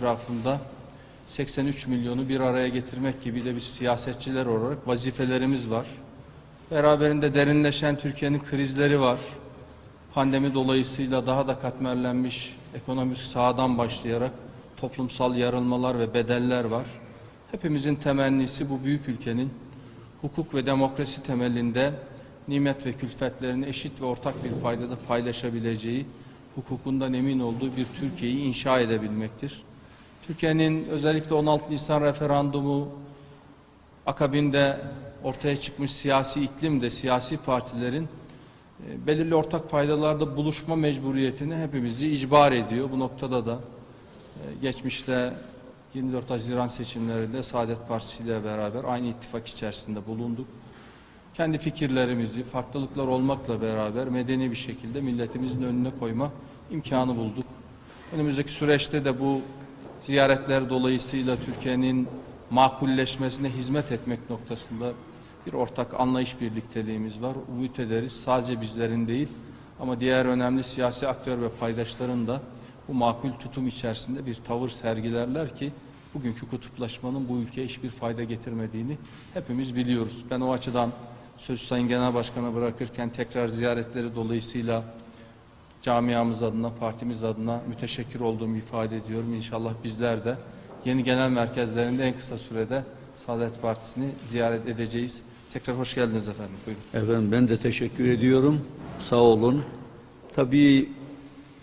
etrafında 83 milyonu bir araya getirmek gibi de bir siyasetçiler olarak vazifelerimiz var. Beraberinde derinleşen Türkiye'nin krizleri var. Pandemi dolayısıyla daha da katmerlenmiş ekonomik sahadan başlayarak toplumsal yarılmalar ve bedeller var. Hepimizin temennisi bu büyük ülkenin hukuk ve demokrasi temelinde nimet ve külfetlerini eşit ve ortak bir paydada paylaşabileceği, hukukundan emin olduğu bir Türkiye'yi inşa edebilmektir. Türkiye'nin özellikle 16 Nisan referandumu akabinde ortaya çıkmış siyasi iklim de siyasi partilerin e, belirli ortak paydalarda buluşma mecburiyetini hepimizi icbar ediyor. Bu noktada da e, geçmişte 24 Haziran seçimlerinde Saadet Partisi ile beraber aynı ittifak içerisinde bulunduk. Kendi fikirlerimizi farklılıklar olmakla beraber medeni bir şekilde milletimizin önüne koyma imkanı bulduk. Önümüzdeki süreçte de bu ziyaretler dolayısıyla Türkiye'nin makulleşmesine hizmet etmek noktasında bir ortak anlayış birlikteliğimiz var. Umut ederiz sadece bizlerin değil ama diğer önemli siyasi aktör ve paydaşların da bu makul tutum içerisinde bir tavır sergilerler ki bugünkü kutuplaşmanın bu ülkeye hiçbir fayda getirmediğini hepimiz biliyoruz. Ben o açıdan sözü Sayın Genel Başkan'a bırakırken tekrar ziyaretleri dolayısıyla camiamız adına, partimiz adına müteşekkir olduğumu ifade ediyorum. İnşallah bizler de yeni genel merkezlerinde en kısa sürede Saadet Partisi'ni ziyaret edeceğiz. Tekrar hoş geldiniz efendim. Buyurun. Efendim ben de teşekkür ediyorum. Sağ olun. Tabii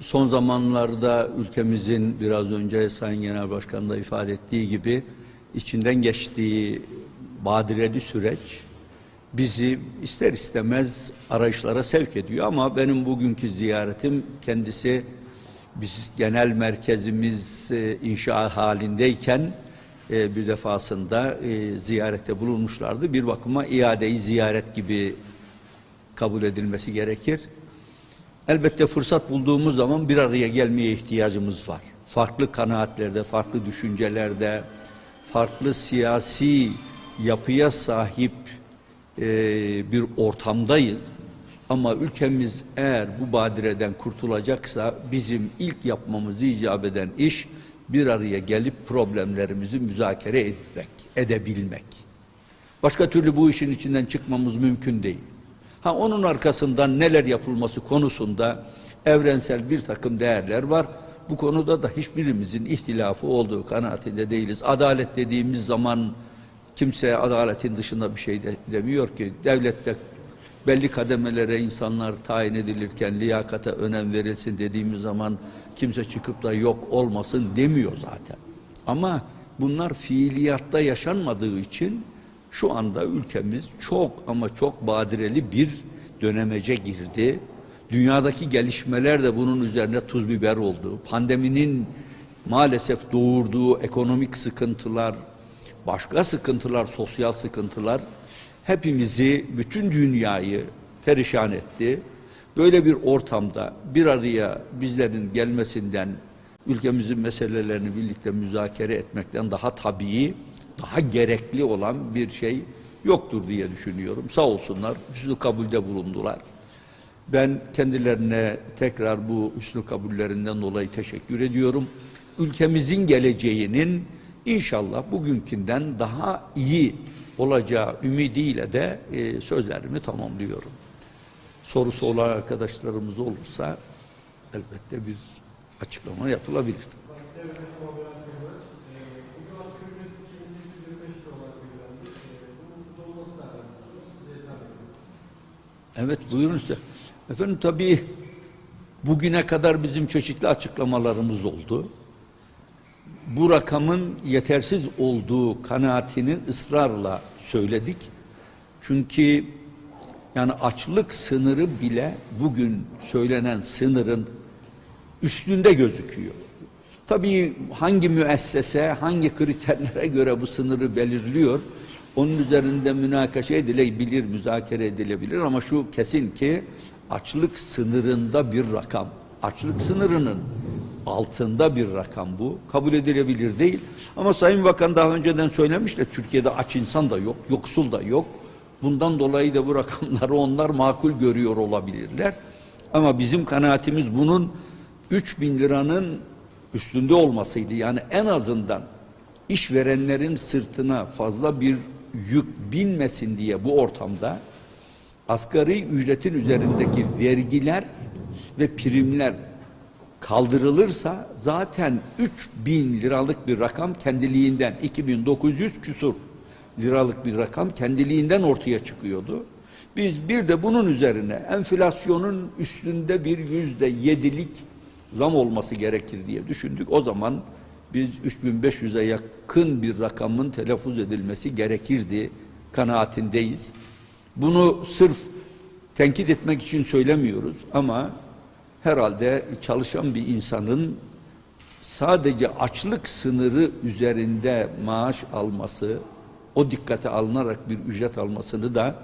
son zamanlarda ülkemizin biraz önce Sayın Genel Başkan da ifade ettiği gibi içinden geçtiği badireli süreç bizi ister istemez arayışlara sevk ediyor ama benim bugünkü ziyaretim kendisi biz genel merkezimiz e, inşa halindeyken e, bir defasında e, ziyarette bulunmuşlardı. Bir bakıma iadeyi ziyaret gibi kabul edilmesi gerekir. Elbette fırsat bulduğumuz zaman bir araya gelmeye ihtiyacımız var. Farklı kanaatlerde, farklı düşüncelerde, farklı siyasi yapıya sahip e, bir ortamdayız. Ama ülkemiz eğer bu badireden kurtulacaksa bizim ilk yapmamız icap eden iş bir araya gelip problemlerimizi müzakere etmek, edebilmek. Başka türlü bu işin içinden çıkmamız mümkün değil. Ha onun arkasından neler yapılması konusunda evrensel bir takım değerler var. Bu konuda da hiçbirimizin ihtilafı olduğu kanaatinde değiliz. Adalet dediğimiz zaman kimse adaletin dışında bir şey de, demiyor ki. Devlette belli kademelere insanlar tayin edilirken liyakata önem verilsin dediğimiz zaman kimse çıkıp da yok olmasın demiyor zaten. Ama bunlar fiiliyatta yaşanmadığı için şu anda ülkemiz çok ama çok badireli bir dönemece girdi. Dünyadaki gelişmeler de bunun üzerine tuz biber oldu. Pandeminin maalesef doğurduğu ekonomik sıkıntılar, başka sıkıntılar, sosyal sıkıntılar hepimizi, bütün dünyayı perişan etti. Böyle bir ortamda bir araya bizlerin gelmesinden, ülkemizin meselelerini birlikte müzakere etmekten daha tabii, daha gerekli olan bir şey yoktur diye düşünüyorum. Sağ olsunlar, hüsnü kabulde bulundular. Ben kendilerine tekrar bu hüsnü kabullerinden dolayı teşekkür ediyorum. Ülkemizin geleceğinin inşallah bugünkünden daha iyi olacağı ümidiyle de e, sözlerimi tamamlıyorum. Sorusu olan arkadaşlarımız olursa elbette bir açıklama yapılabilir. Evet buyurun size. Efendim tabii bugüne kadar bizim çeşitli açıklamalarımız oldu. Bu rakamın yetersiz olduğu kanaatini ısrarla söyledik. Çünkü yani açlık sınırı bile bugün söylenen sınırın üstünde gözüküyor. Tabii hangi müessese, hangi kriterlere göre bu sınırı belirliyor, onun üzerinde münakaşa edilebilir, müzakere edilebilir ama şu kesin ki açlık sınırında bir rakam. Açlık sınırının altında bir rakam bu. Kabul edilebilir değil. Ama Sayın Bakan daha önceden söylemiş de Türkiye'de aç insan da yok, yoksul da yok. Bundan dolayı da bu rakamları onlar makul görüyor olabilirler. Ama bizim kanaatimiz bunun 3 bin liranın üstünde olmasıydı. Yani en azından işverenlerin sırtına fazla bir yük binmesin diye bu ortamda asgari ücretin üzerindeki vergiler ve primler kaldırılırsa zaten 3000 liralık bir rakam kendiliğinden 2900 küsur liralık bir rakam kendiliğinden ortaya çıkıyordu. Biz bir de bunun üzerine enflasyonun üstünde bir yüzde yedilik zam olması gerekir diye düşündük. O zaman biz 3500'e yakın bir rakamın telaffuz edilmesi gerekirdi kanaatindeyiz. Bunu sırf tenkit etmek için söylemiyoruz ama herhalde çalışan bir insanın sadece açlık sınırı üzerinde maaş alması, o dikkate alınarak bir ücret almasını da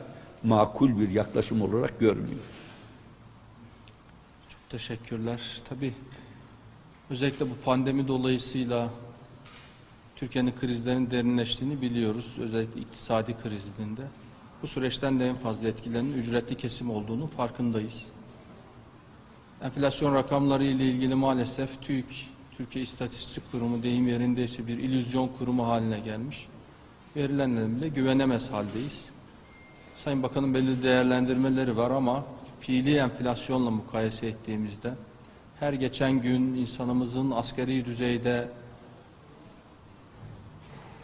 makul bir yaklaşım olarak görmüyoruz. Çok teşekkürler. Tabii özellikle bu pandemi dolayısıyla Türkiye'nin krizlerin derinleştiğini biliyoruz. Özellikle iktisadi krizinin de. Bu süreçten de en fazla etkilenen ücretli kesim olduğunu farkındayız. Enflasyon rakamları ile ilgili maalesef TÜİK, Türkiye İstatistik Kurumu deyim yerindeyse bir illüzyon kurumu haline gelmiş. Verilenlere bile güvenemez haldeyiz. Sayın Bakan'ın belli değerlendirmeleri var ama fiili enflasyonla mukayese ettiğimizde her geçen gün insanımızın asgari düzeyde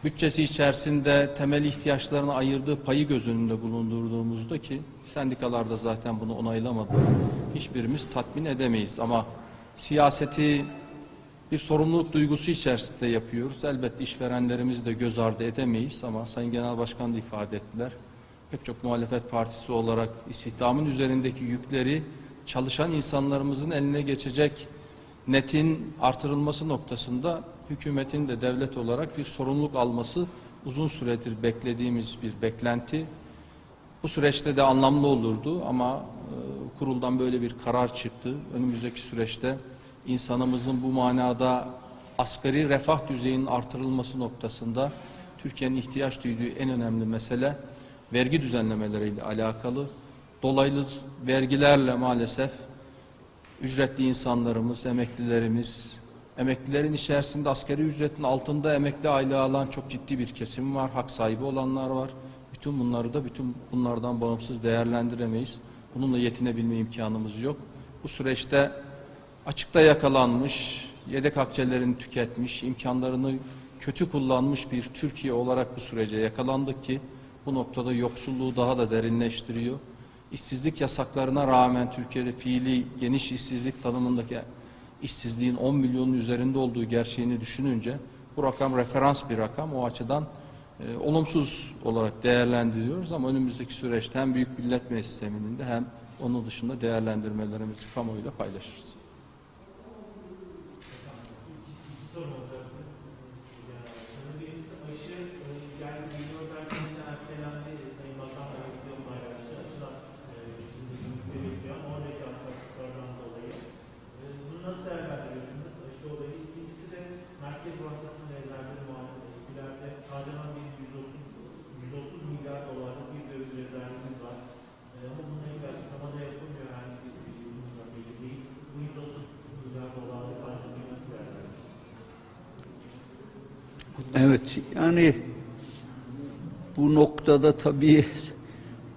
bütçesi içerisinde temel ihtiyaçlarına ayırdığı payı göz önünde bulundurduğumuzda ki sendikalarda zaten bunu onaylamadı. Hiçbirimiz tatmin edemeyiz ama siyaseti bir sorumluluk duygusu içerisinde yapıyoruz. Elbette işverenlerimizi de göz ardı edemeyiz ama Sayın Genel Başkan da ifade ettiler. Pek çok muhalefet partisi olarak istihdamın üzerindeki yükleri çalışan insanlarımızın eline geçecek netin artırılması noktasında hükümetin de devlet olarak bir sorumluluk alması uzun süredir beklediğimiz bir beklenti. Bu süreçte de anlamlı olurdu ama kuruldan böyle bir karar çıktı. Önümüzdeki süreçte insanımızın bu manada asgari refah düzeyinin artırılması noktasında Türkiye'nin ihtiyaç duyduğu en önemli mesele vergi düzenlemeleriyle alakalı. Dolaylı vergilerle maalesef ücretli insanlarımız, emeklilerimiz, emeklilerin içerisinde asgari ücretin altında emekli aylığı alan çok ciddi bir kesim var, hak sahibi olanlar var. Bütün bunları da bütün bunlardan bağımsız değerlendiremeyiz. Bununla yetinebilme imkanımız yok. Bu süreçte açıkta yakalanmış, yedek akçelerini tüketmiş, imkanlarını kötü kullanmış bir Türkiye olarak bu sürece yakalandık ki bu noktada yoksulluğu daha da derinleştiriyor. İşsizlik yasaklarına rağmen Türkiye'de fiili geniş işsizlik tanımındaki işsizliğin 10 milyonun üzerinde olduğu gerçeğini düşününce bu rakam referans bir rakam. O açıdan e, olumsuz olarak değerlendiriyoruz ama önümüzdeki süreçte hem Büyük Millet Meclisi zemininde hem onun dışında değerlendirmelerimizi kamuoyuyla paylaşırız. sorun olacak. Yani sanırım birincisi aşı e, yani geliyor derken yine ertelendi. Sayın Bakan'la birlikte paylaştı. Aşılar e, şimdi günlükte bekliyor ama oradaki aksaklıklardan dolayı. E, bunu nasıl değerlendiriyorsunuz aşı olayı? İkincisi de Merkez Bankası'nın rezervleri muhabbetçilerde harcanan bir 130, 130 milyar dolarlık bir döviz rezervimiz var. E, ama bununla ilgili açıklama da yapılmıyor. Yani bununla ilgili değil. Bu 130 milyar dolarlık harcamayı nasıl değerlendiriyorsunuz? Evet yani bu noktada tabii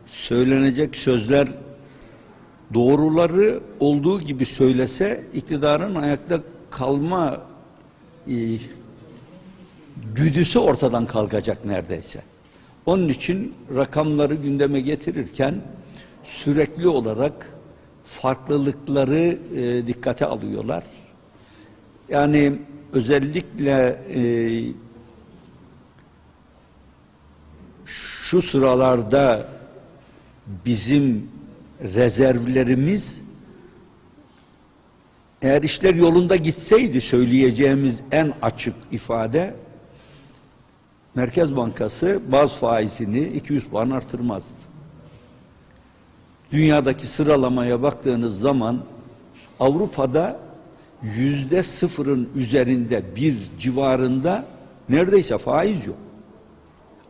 söylenecek sözler doğruları olduğu gibi söylese iktidarın ayakta kalma e, güdüsü ortadan kalkacak neredeyse. Onun için rakamları gündeme getirirken sürekli olarak farklılıkları e, dikkate alıyorlar. Yani özellikle e, şu sıralarda bizim rezervlerimiz eğer işler yolunda gitseydi söyleyeceğimiz en açık ifade Merkez Bankası baz faizini 200 puan artırmazdı. Dünyadaki sıralamaya baktığınız zaman Avrupa'da yüzde sıfırın üzerinde bir civarında neredeyse faiz yok.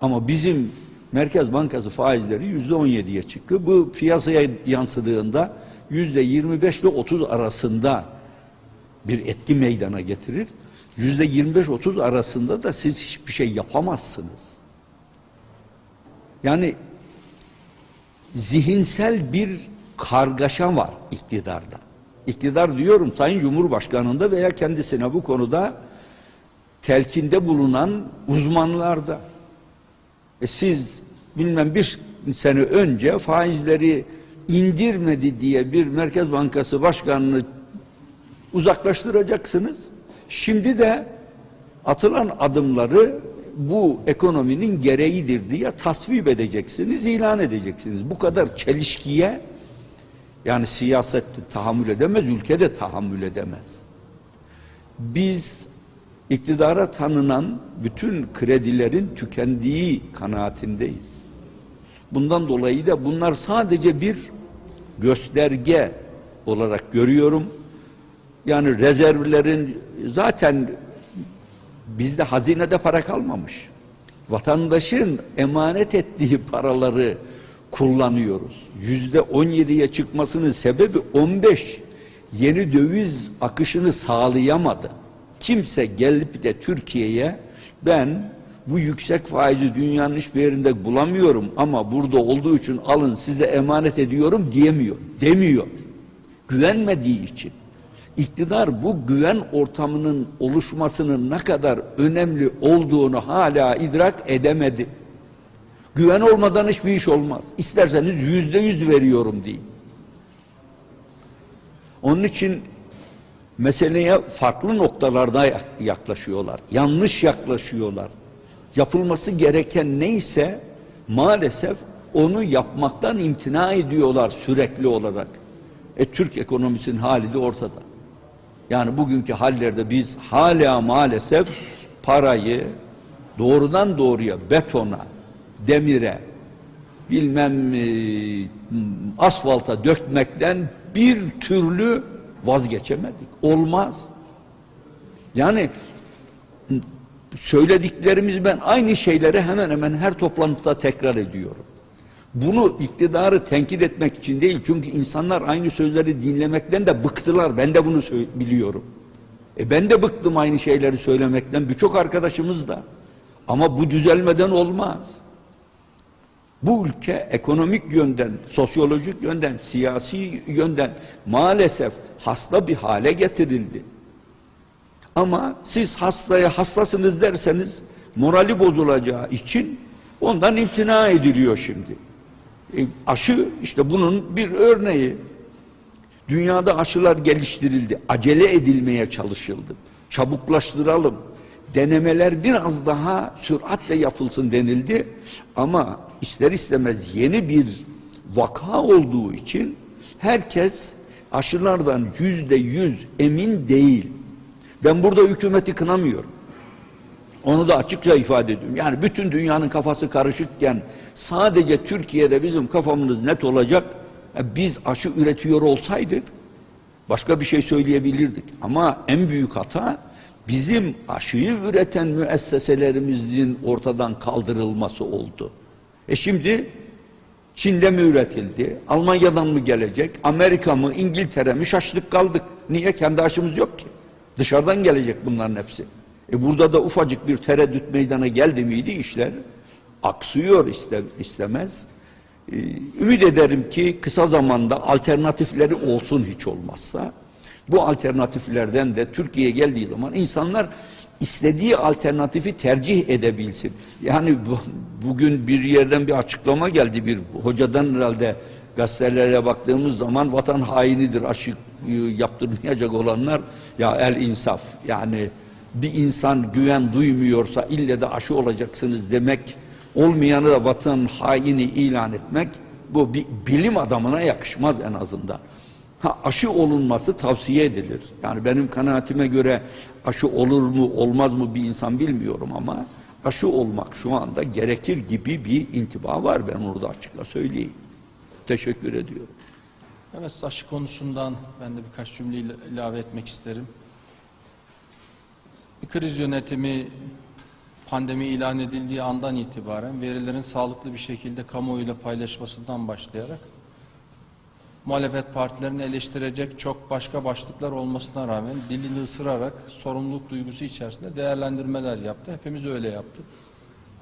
Ama bizim Merkez Bankası faizleri yüzde on yediye çıktı. Bu piyasaya yansıdığında yüzde yirmi beş ile otuz arasında bir etki meydana getirir. Yüzde 25-30 arasında da siz hiçbir şey yapamazsınız. Yani zihinsel bir kargaşa var iktidarda. İktidar diyorum Sayın Cumhurbaşkanı'nda veya kendisine bu konuda telkinde bulunan uzmanlarda. E siz bilmem bir sene önce faizleri indirmedi diye bir Merkez Bankası Başkanı'nı uzaklaştıracaksınız. Şimdi de atılan adımları bu ekonominin gereğidir diye tasvip edeceksiniz, ilan edeceksiniz. Bu kadar çelişkiye yani siyaset de tahammül edemez, ülke de tahammül edemez. Biz iktidara tanınan bütün kredilerin tükendiği kanaatindeyiz. Bundan dolayı da bunlar sadece bir gösterge olarak görüyorum. Yani rezervlerin zaten bizde hazinede para kalmamış. Vatandaşın emanet ettiği paraları kullanıyoruz. Yüzde on yediye çıkmasının sebebi 15 yeni döviz akışını sağlayamadı. Kimse gelip de Türkiye'ye ben bu yüksek faizi dünyanın hiçbir yerinde bulamıyorum ama burada olduğu için alın size emanet ediyorum diyemiyor. Demiyor. Güvenmediği için. İktidar bu güven ortamının oluşmasının ne kadar önemli olduğunu hala idrak edemedi. Güven olmadan hiçbir iş olmaz. İsterseniz yüzde yüz veriyorum deyin. Onun için meseleye farklı noktalarda yaklaşıyorlar. Yanlış yaklaşıyorlar. Yapılması gereken neyse maalesef onu yapmaktan imtina ediyorlar sürekli olarak. E Türk ekonomisinin hali de ortada. Yani bugünkü hallerde biz hala maalesef parayı doğrudan doğruya betona, demire, bilmem e, asfalta dökmekten bir türlü vazgeçemedik. Olmaz. Yani söylediklerimiz ben aynı şeyleri hemen hemen her toplantıda tekrar ediyorum. Bunu iktidarı tenkit etmek için değil çünkü insanlar aynı sözleri dinlemekten de bıktılar. Ben de bunu biliyorum. E ben de bıktım aynı şeyleri söylemekten. Birçok arkadaşımız da. Ama bu düzelmeden olmaz. Bu ülke ekonomik yönden, sosyolojik yönden, siyasi yönden maalesef hasta bir hale getirildi. Ama siz hastaya hastasınız derseniz morali bozulacağı için ondan imtina ediliyor şimdi. E, aşı işte bunun bir örneği. Dünyada aşılar geliştirildi. Acele edilmeye çalışıldı. Çabuklaştıralım. Denemeler biraz daha süratle yapılsın denildi. Ama ister istemez yeni bir vaka olduğu için herkes aşılardan yüzde yüz emin değil. Ben burada hükümeti kınamıyorum. Onu da açıkça ifade ediyorum. Yani bütün dünyanın kafası karışıkken sadece Türkiye'de bizim kafamız net olacak. E, Biz aşı üretiyor olsaydık başka bir şey söyleyebilirdik. Ama en büyük hata bizim aşıyı üreten müesseselerimizin ortadan kaldırılması oldu. E şimdi Çin'de mi üretildi? Almanya'dan mı gelecek? Amerika mı? İngiltere mi? Şaştık kaldık. Niye? Kendi aşımız yok ki. Dışarıdan gelecek bunların hepsi. E burada da ufacık bir tereddüt meydana geldi miydi işler aksıyor iste, istemez. Ee, ümit ederim ki kısa zamanda alternatifleri olsun hiç olmazsa. Bu alternatiflerden de Türkiye'ye geldiği zaman insanlar istediği alternatifi tercih edebilsin. Yani bu, bugün bir yerden bir açıklama geldi bir hocadan herhalde gazetelere baktığımız zaman vatan hainidir aşı e, yaptırmayacak olanlar ya el insaf yani bir insan güven duymuyorsa ille de aşı olacaksınız demek olmayanı da vatan haini ilan etmek bu bir bilim adamına yakışmaz en azından. Ha, aşı olunması tavsiye edilir. Yani benim kanaatime göre aşı olur mu olmaz mı bir insan bilmiyorum ama aşı olmak şu anda gerekir gibi bir intiba var ben orada açıkla söyleyeyim. Teşekkür ediyorum. Evet aşı konusundan ben de birkaç cümle il- ilave etmek isterim. Kriz yönetimi pandemi ilan edildiği andan itibaren verilerin sağlıklı bir şekilde kamuoyuyla paylaşmasından başlayarak muhalefet partilerini eleştirecek çok başka başlıklar olmasına rağmen dilini ısırarak sorumluluk duygusu içerisinde değerlendirmeler yaptı. Hepimiz öyle yaptık.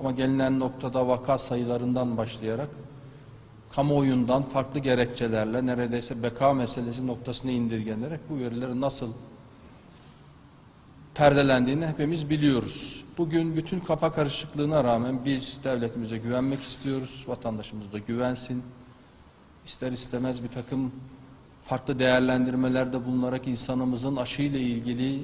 Ama gelinen noktada vaka sayılarından başlayarak kamuoyundan farklı gerekçelerle neredeyse beka meselesi noktasına indirgenerek bu verileri nasıl perdelendiğini hepimiz biliyoruz. Bugün bütün kafa karışıklığına rağmen biz devletimize güvenmek istiyoruz. Vatandaşımız da güvensin. İster istemez bir takım farklı değerlendirmelerde bulunarak insanımızın aşıyla ilgili e,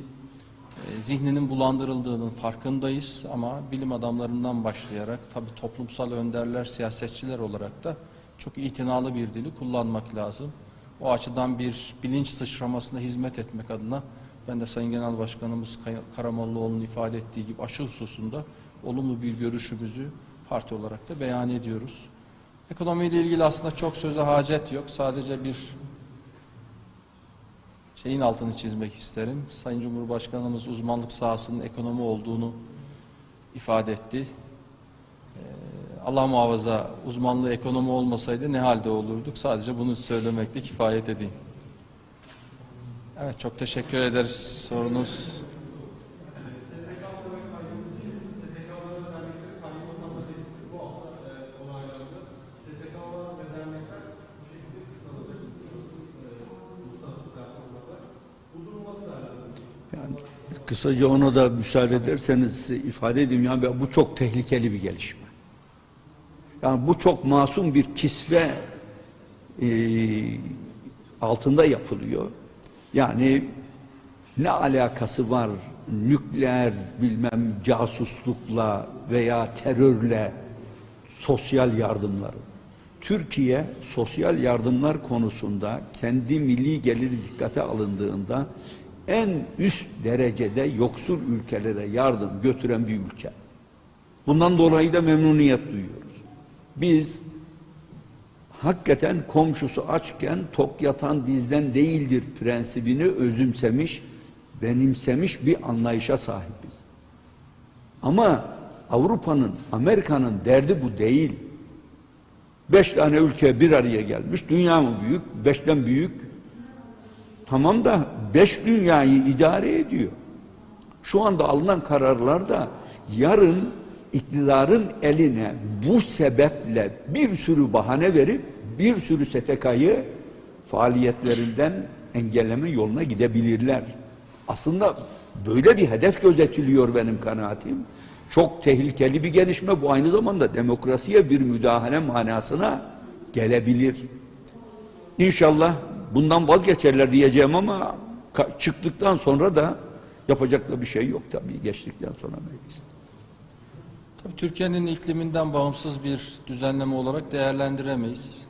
zihninin bulandırıldığının farkındayız ama bilim adamlarından başlayarak tabi toplumsal önderler, siyasetçiler olarak da çok itinalı bir dili kullanmak lazım. O açıdan bir bilinç sıçramasına hizmet etmek adına ben de Sayın Genel Başkanımız Karamollaoğlu'nun ifade ettiği gibi aşı hususunda olumlu bir görüşümüzü parti olarak da beyan ediyoruz. Ekonomiyle ilgili aslında çok söze hacet yok. Sadece bir şeyin altını çizmek isterim. Sayın Cumhurbaşkanımız uzmanlık sahasının ekonomi olduğunu ifade etti. Allah muhafaza uzmanlığı ekonomi olmasaydı ne halde olurduk? Sadece bunu söylemekle kifayet edeyim. Evet çok teşekkür ederiz sorunuz. Kısaca ona da müsaade ederseniz ifade edeyim. Yani bu çok tehlikeli bir gelişme. Yani bu çok masum bir kisve e, altında yapılıyor. Yani ne alakası var nükleer bilmem casuslukla veya terörle sosyal yardımları. Türkiye sosyal yardımlar konusunda kendi milli geliri dikkate alındığında en üst derecede yoksul ülkelere yardım götüren bir ülke. Bundan dolayı da memnuniyet duyuyoruz. Biz hakikaten komşusu açken tok yatan bizden değildir prensibini özümsemiş, benimsemiş bir anlayışa sahibiz. Ama Avrupa'nın, Amerika'nın derdi bu değil. Beş tane ülke bir araya gelmiş. Dünya mı büyük? Beşten büyük. Tamam da beş dünyayı idare ediyor. Şu anda alınan kararlar da yarın iktidarın eline bu sebeple bir sürü bahane verip bir sürü STK'yı faaliyetlerinden engelleme yoluna gidebilirler. Aslında böyle bir hedef gözetiliyor benim kanaatim. Çok tehlikeli bir gelişme bu aynı zamanda demokrasiye bir müdahale manasına gelebilir. İnşallah bundan vazgeçerler diyeceğim ama çıktıktan sonra da yapacak da bir şey yok tabii geçtikten sonra meclis. Tabii Türkiye'nin ikliminden bağımsız bir düzenleme olarak değerlendiremeyiz.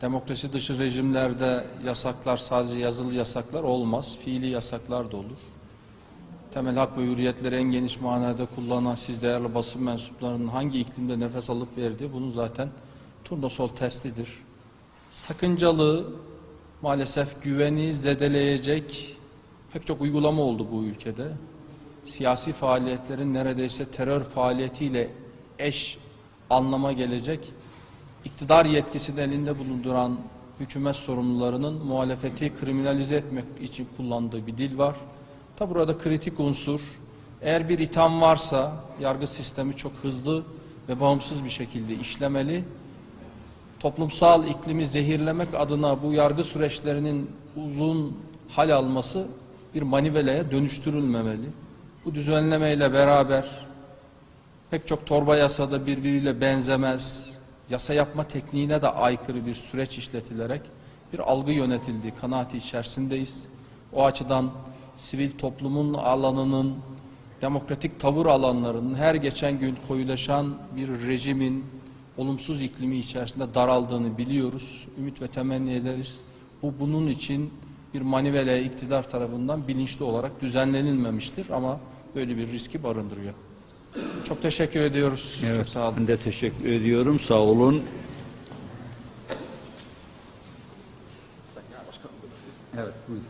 Demokrasi dışı rejimlerde yasaklar sadece yazılı yasaklar olmaz, fiili yasaklar da olur. Temel hak ve hürriyetleri en geniş manada kullanan siz değerli basın mensuplarının hangi iklimde nefes alıp verdiği bunun zaten turnusol testidir. Sakıncalı maalesef güveni zedeleyecek pek çok uygulama oldu bu ülkede siyasi faaliyetlerin neredeyse terör faaliyetiyle eş anlama gelecek iktidar yetkisini elinde bulunduran hükümet sorumlularının muhalefeti kriminalize etmek için kullandığı bir dil var. Tabi burada kritik unsur eğer bir itham varsa yargı sistemi çok hızlı ve bağımsız bir şekilde işlemeli. Toplumsal iklimi zehirlemek adına bu yargı süreçlerinin uzun hal alması bir maniveleye dönüştürülmemeli. Bu düzenlemeyle beraber pek çok torba yasada birbiriyle benzemez, yasa yapma tekniğine de aykırı bir süreç işletilerek bir algı yönetildiği kanaati içerisindeyiz. O açıdan sivil toplumun alanının, demokratik tavır alanlarının her geçen gün koyulaşan bir rejimin olumsuz iklimi içerisinde daraldığını biliyoruz. Ümit ve temenni ederiz. Bu bunun için bir manivele iktidar tarafından bilinçli olarak düzenlenilmemiştir ama böyle bir riski barındırıyor. Çok teşekkür ediyoruz. Çok sağ olun. Ben de teşekkür ediyorum. Sağ olun. Evet, buyurun.